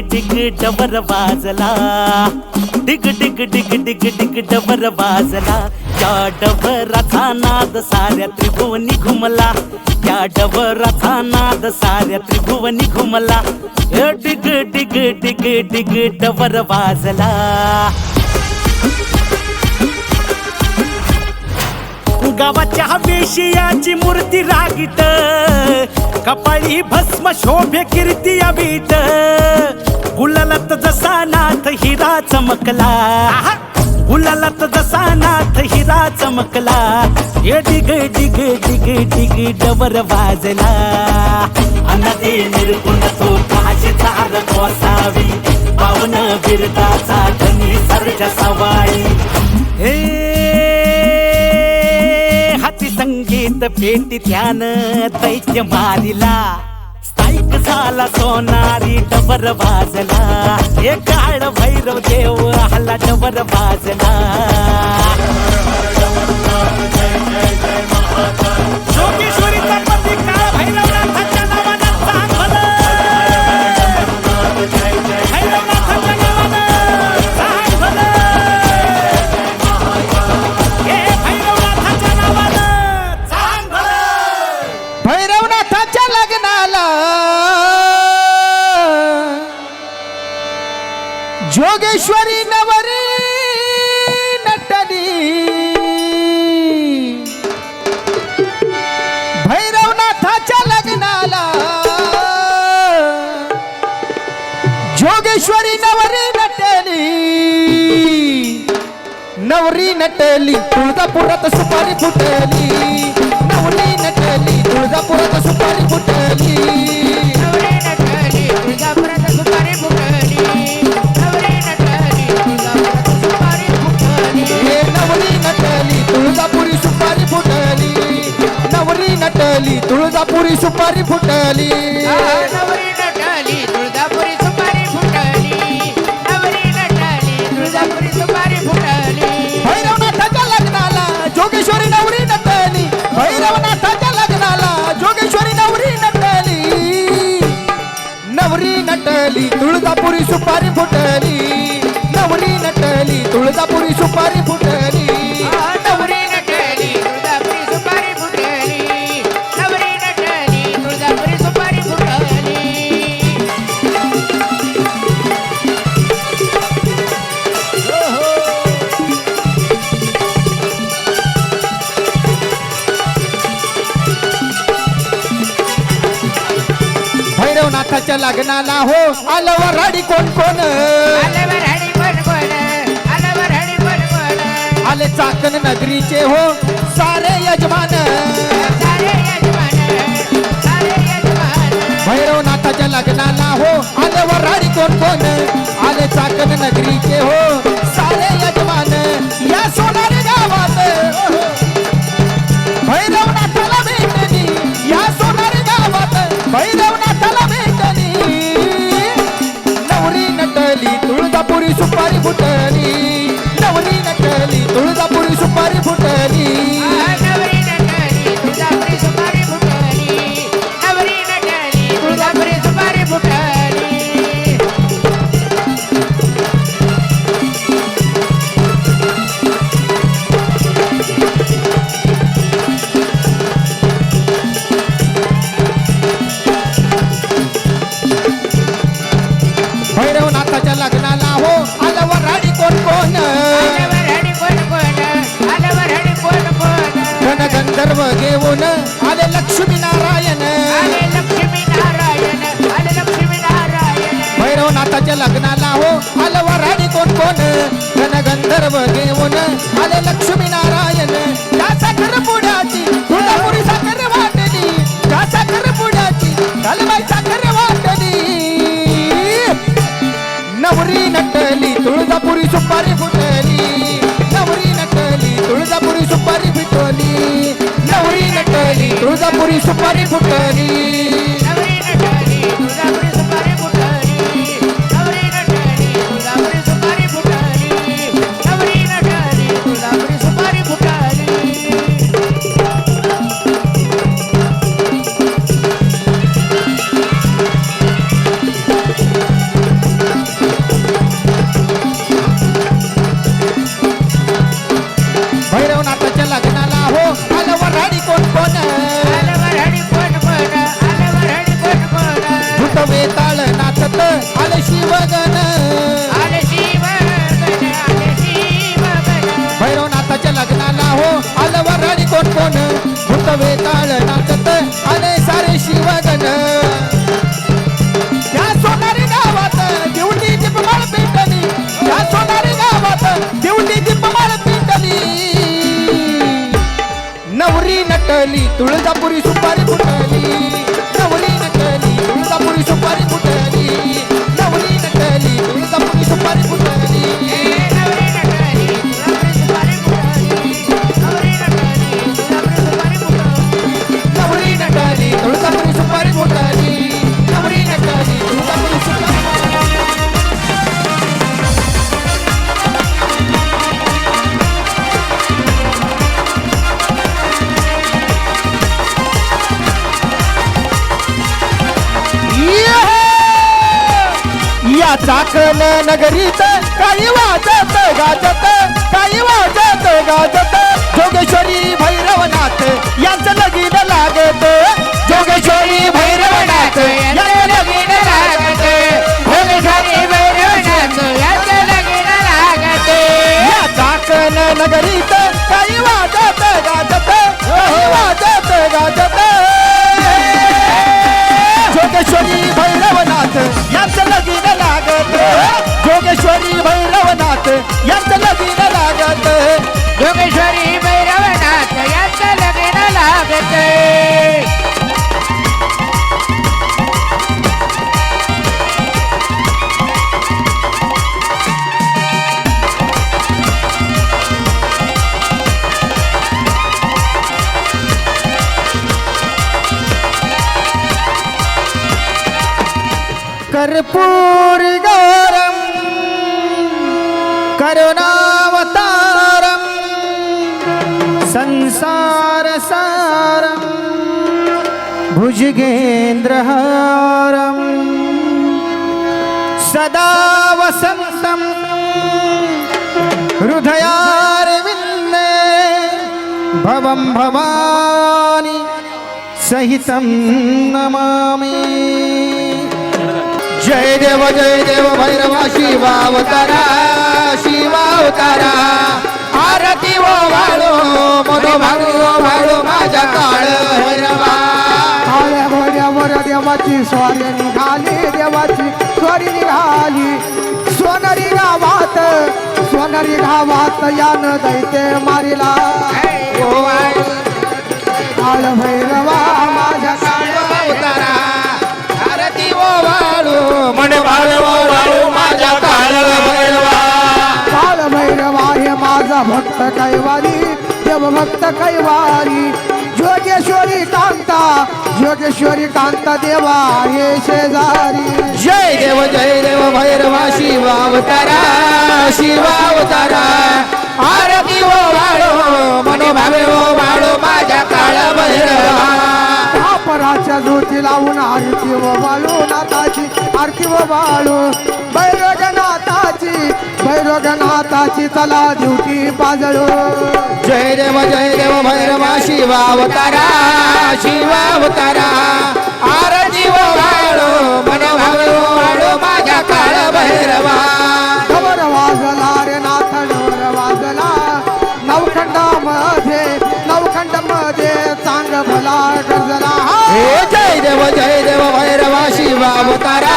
डिग डबर वाजला. डिग डिग डिग डिग डिग डबर वाजला. या डबराचा नाद साऱ्या त्रिभुवनी घुमला. या डबराचा नाद साऱ्या त्रिभुवनी घुमला. डिग डिग डिग डिग डबर वाजला. गावाच्या वेशियाची मूर्ती रागीत. कपाळी भस्म शोभे कीर्ती अवीट गुलालात जसा नाथ हिरा चमकला. गुलालात जसा नाथ हिरा चमकला. ये डिग डिग डिग डिग डबर वाजला. अनदे निर्गुण तो काशी चार कोसावी. पावन बिरदाचा धनी सर्ज सवाई. हे संगीत पेटी ध्यान दैत्य मारिला. स्थायिक झाला सोनारी डबर वाजला. हे काळ भैरव देव आला डबर वाजला. नवरी नटली तुळजापुरात सुपारी फुटली. नवरी नटली तुळजापुरात सुपारी फुटली. नवरे नटली तुळजापुरात सुपारी फुटली. नवरे नटली तुळजापुरात सुपारी फुटली. नवरी नटली तुळजापुरी सुपारी फुटली. नवरी नटली तुळजापुरी सुपारी फुटली. नवरी नटली तुळजापुरी नवरी नटली तुळजापुरी सुपारी फुटली नवरी नटली तुळजापुरी सुपारी फुटली भैरवनाथाच्या लग्नाला हो आल्यावर हडी कोण हडी कोण आले चाकण नगरीचे हो सारे यजमान. सारे यजमान सारे यजमान. भैरवनाथाच्या लग्नाला हो आले वराडी कोण कोण? आले चाकण नगरीचे हो सारे यजमान या सोनारी गावात. भैरवनाथाला भेटली या सोनारी गावात. भैरवनाथाला फुटली. नवरी नटली तुळजापुरी सुपारी फुटली. भैरवनाथाच्या लग्नाला हो आलं वराडी कोण कोण? गण गंधर्व घेऊन आले लक्ष्मी नारायण. त्या साखर पुण्याची तुळजापुरी साखर वाटली त्या साखर पुण्याची कालबाई साखर वाटली नवरी नटली तुळजापुरी सुपारी फुटली. नवरी नटली तुळजापुरी सुपारी फिटवली नवरी नटली तुळजापुरी सुपारी फुटली. तुळजापुरी सुपारी फुटली चाकण नगरीत काही वाजत गाजत काही वाजत गाजत. जोगेश्वरी भैरवनाथ यांचं लगीन लागत योगेश्वरी भैरवनाथ यांचं लगीन लागते कर्पूर वतारम् संसारसारम् भुजगेन्द्रहारम् सदा वसन्त हृदयारविन्दे भवं भवानि सहितं नमामि। जय देव जय देव भैरवा शिवावतारा शिवावतारा आरती ओ वाळो मनो भाळो भाळो माझ्या काळ भैरवा. देवाची स्वारी निघाली देवाची स्वारी निघाली. सोनरी गावात सोनरी गावात यान दैते मारिला. काळ भैरवा भक्त कैवारी देव भक्त कैवारी। जोगेश्वरी कांता जोगेश्वरी कांता देवा हे शेजारी। जय देव जय देव भैरवा शिवावतारा शिवावतारा आरती ओ वाळो मनो भावे ओ वाळो माझ्या काळ भैरवा। पराच्या ज्योती लावून आरती व बाळू नाथाची आरती व बाळू। बैरगनाथाची चला ड्युटी पाजळू. जय देव जय देव भैरवा शिवावतारा शिवावतारा आरती ओ वाळो मनो ओ वाळो माझ्या काळ भैरवा. ढोर वाजला रे नाथ ढोर वाजला. नवखंडामध्ये नवखंडमध्ये चांग भला गजला. हे जय देव जय देव भैरवा शिवावतारा